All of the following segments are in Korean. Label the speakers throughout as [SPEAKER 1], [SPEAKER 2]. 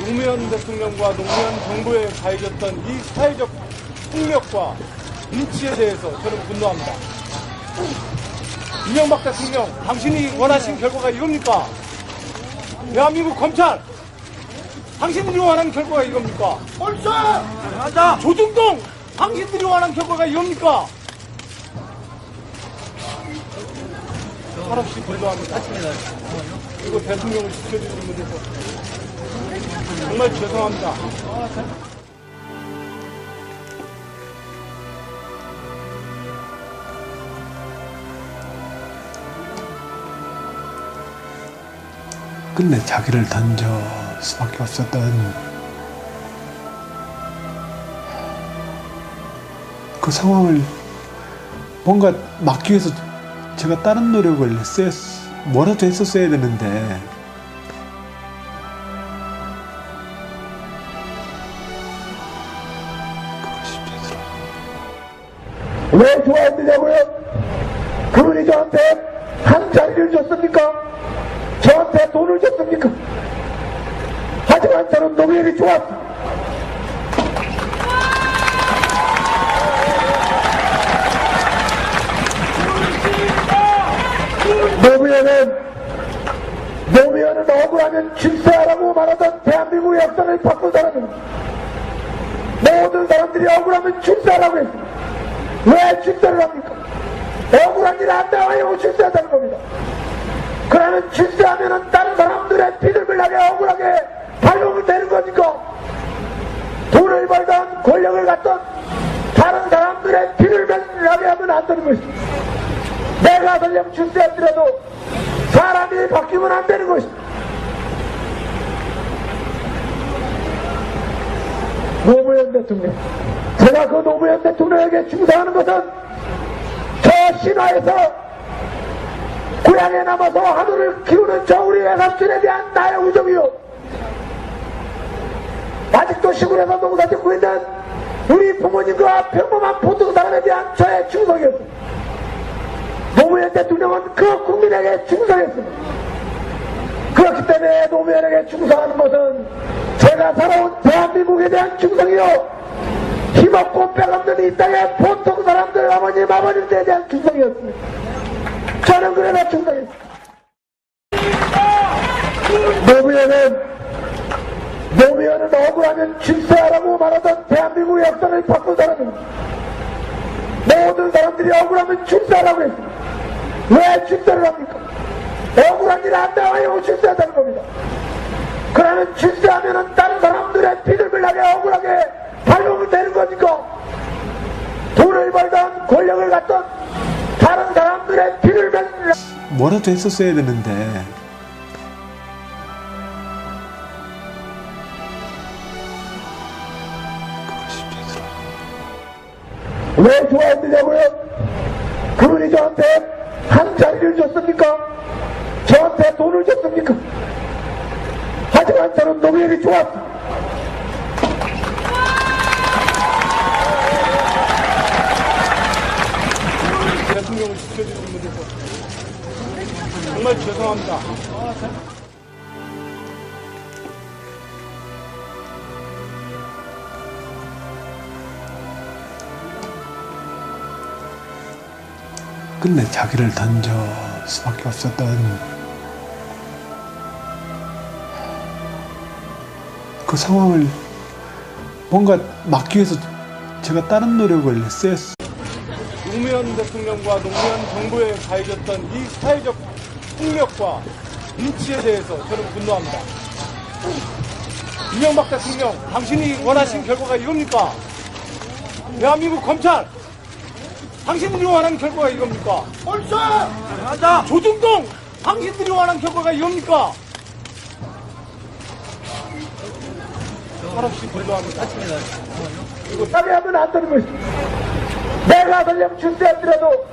[SPEAKER 1] 노무현 대통령과 노무현 정부에 가해졌던 이 사회적 폭력과 인치에 대해서 저는 분노합니다. 이명박 대통령, 당신이 원하신 결과가 이겁니까? 대한민국 검찰, 당신들이 원하는 결과가 이겁니까? 맞아! 조중동, 당신들이 원하는 결과가 이겁니까? 한없이 분노합니다. 그리고 대통령을 지켜주는 분들도 정말 죄송합니다.
[SPEAKER 2] 끝내 자기를 던져 수밖에 없었던 그 상황을 뭔가 막기 위해서 제가 다른 노력을 했어야, 뭐라도 했었어야 되는데
[SPEAKER 3] 왜 좋아했느냐고요? 그분이 저한테 한 자리를 줬습니까? 저한테 돈을 줬습니까? 하지만 저는 노무현이 좋았어. 노무현은 노무현은 억울하면 질서하라고 말하던 대한민국의 역사를 바꾼 사람입니다. 모든 사람들이 억울하면 질서하라고 했습니다. 왜 질서를 합니까? 억울한 일 안 나와요 질서하다는 겁니다. 그러면 질서하면은 다른 사람들의 비늘을 나게 억울하게 발목을 대는 거니까 돈을 벌던 권력을 갖던 다른 사람들의 비를 나게 하면 안 되는 것입니다. 내가 설령 출세했더라도 사람이 바뀌면 안 되는 것입니다. 노무현 대통령. 제가 그 노무현 대통령에게 충성하는 것은 저 신화에서 고향에 남아서 하늘을 키우는 저 우리 외삼촌에 대한 나의 우정이요. 아직도 시골에서 농사 짓고 있는 우리 부모님과 평범한 보통 사람에 대한 저의 충성이었습니다. 노무현 대통령은 그 국민에게 충성했습니다. 그렇기 때문에 노무현에게 충성하는 것은 제가 살아온 대한민국에 대한 충성이요. 힘없고 뼈없는 이 땅의 보통 사람들 어머님 아버님들에 대한 충성이었습니다. 저는 그래서 충성했습니다. 노무현은 노무현은 억울하면 질서하라고 말하던 대한민국의 역사를 바꾼 사람입니다. 모든 사람들이 억울하면 질서하라고 했습니다. 왜 질서를 합니까? 억울한 일안 나와요 질서하다는 겁니다. 그러면 질서하면은 다른 사람들의 비늘을 나게 억울하게 발목을 대는 거니까 돈을 벌던 권력을 갖던 다른 사람들의 비를 맺는
[SPEAKER 2] 뭐라도 했었어야 되는데.
[SPEAKER 3] 왜 좋아했느냐고요? 그분이 저한테 한 자리를 줬습니까? 저한테 돈을 줬습니까? 하지만 저는 노무현이 좋았어.
[SPEAKER 1] 대통령을 지켜주는 분들도 정말 죄송합니다.
[SPEAKER 2] 끝내 자기를 던져 수밖에 없었던 그 상황을 뭔가 막기 위해서 제가 다른 노력을 했어야
[SPEAKER 1] 노무현 대통령과 노무현 정부에 가해졌던 이 사회적 폭력과 인치에 대해서 저는 분노합니다. 이명박 대통령, 당신이 원하신 결과가 이겁니까? 대한민국 검찰, 당신들이 원하는 결과가 이겁니까? 옳소! 맞아! 조중동, 당신들이 원하는 결과가 이겁니까? 한없이 분노합니다. 그리고
[SPEAKER 3] 참여하면 안 되는 것입니다. 내가 설령 출세했더라도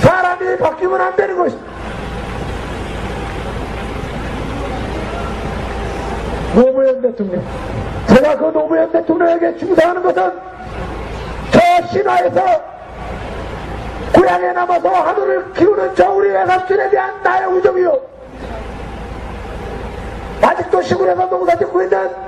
[SPEAKER 3] 사람이 바뀌면 안 되는 것입니다. 노무현 대통령. 제가 그 노무현 대통령에게 충성하는 것은 저 신화에서 고향에 남아서 하늘을 키우는 저 우리 외삼촌에 대한 나의 우정이요. 아직도 시골에서 농사 짓고 있는